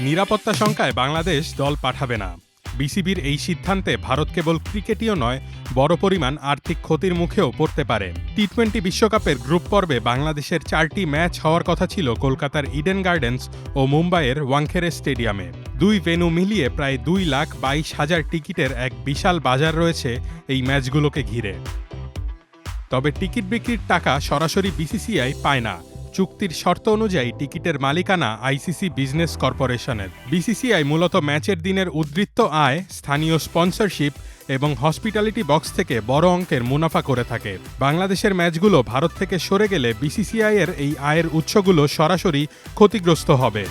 নিরাপত্তা শঙ্কায় বাংলাদেশ দল পাঠাবে না। বিসিবির এই সিদ্ধান্তে ভারত কেবল ক্রিকেটীয় নয়, বড় পরিমাণ আর্থিক ক্ষতির মুখেও পড়তে পারে। টি টোয়েন্টি বিশ্বকাপের গ্রুপ পর্বে বাংলাদেশের চারটি ম্যাচ হওয়ার কথা ছিল কলকাতার ইডেন গার্ডেন্স ও মুম্বাইয়ের ওয়াংখেড়ে স্টেডিয়ামে। দুই ভেনু মিলিয়ে প্রায় দুই লাখ বাইশ হাজার টিকিটের এক বিশাল বাজার রয়েছে এই ম্যাচগুলোকে ঘিরে। তবে টিকিট বিক্রির টাকা সরাসরি বিসিসিআই পায় না। চুক্তির শর্ত অনুযায়ী টিকিটের মালিকানা আইসিসি বিজনেস কর্পোরেশনের। বিসিসিআই মূলত ম্যাচের দিনের উদ্বৃত্ত আয়, স্থানীয় স্পন্সরশিপ এবং হসপিটালিটি বক্স থেকে বড় অঙ্কের মুনাফা করে থাকে। বাংলাদেশের ম্যাচগুলো ভারত থেকে সরে গেলে বিসিসিআই এর এই আয়ের উৎসগুলো সরাসরি ক্ষতিগ্রস্ত হবে।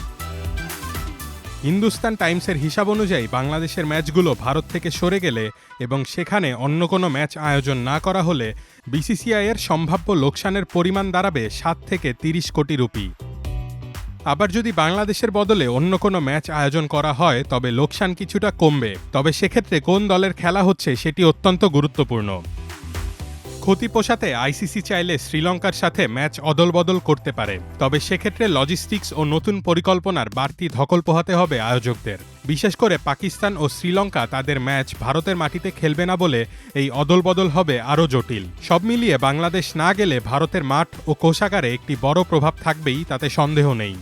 হিন্দুস্তান টাইমসের হিসাব অনুযায়ী বাংলাদেশের ম্যাচগুলো ভারত থেকে সরে গেলে এবং সেখানে অন্য কোনো ম্যাচ আয়োজন না করা হলে বিসিসিআই এর সম্ভাব্য লোকসানের পরিমাণ দাঁড়াবে সাত থেকে তিরিশ কোটি রুপি। আবার যদি বাংলাদেশের বদলে অন্য কোনো ম্যাচ আয়োজন করা হয়, তবে লোকসান কিছুটা কমবে। তবে সেক্ষেত্রে কোন দলের খেলা হচ্ছে সেটি অত্যন্ত গুরুত্বপূর্ণ। ক্ষতি পোষাতে আইসিসি চাইলে শ্রীলঙ্কার সাথে ম্যাচ অদলবদল করতে পারে। তবে সেক্ষেত্রে লজিস্টিক্স ও নতুন পরিকল্পনার বাড়তি ধকল পোহাতে হবে আয়োজকদের। বিশেষ করে পাকিস্তান ও শ্রীলঙ্কা তাদের ম্যাচ ভারতের মাটিতে খেলবে না বলে এই অদলবদল হবে আরও জটিল। সব মিলিয়ে বাংলাদেশ না গেলে ভারতের মাঠ ও কোষাগারে একটি বড় প্রভাব থাকবেই, তাতে সন্দেহ নেই।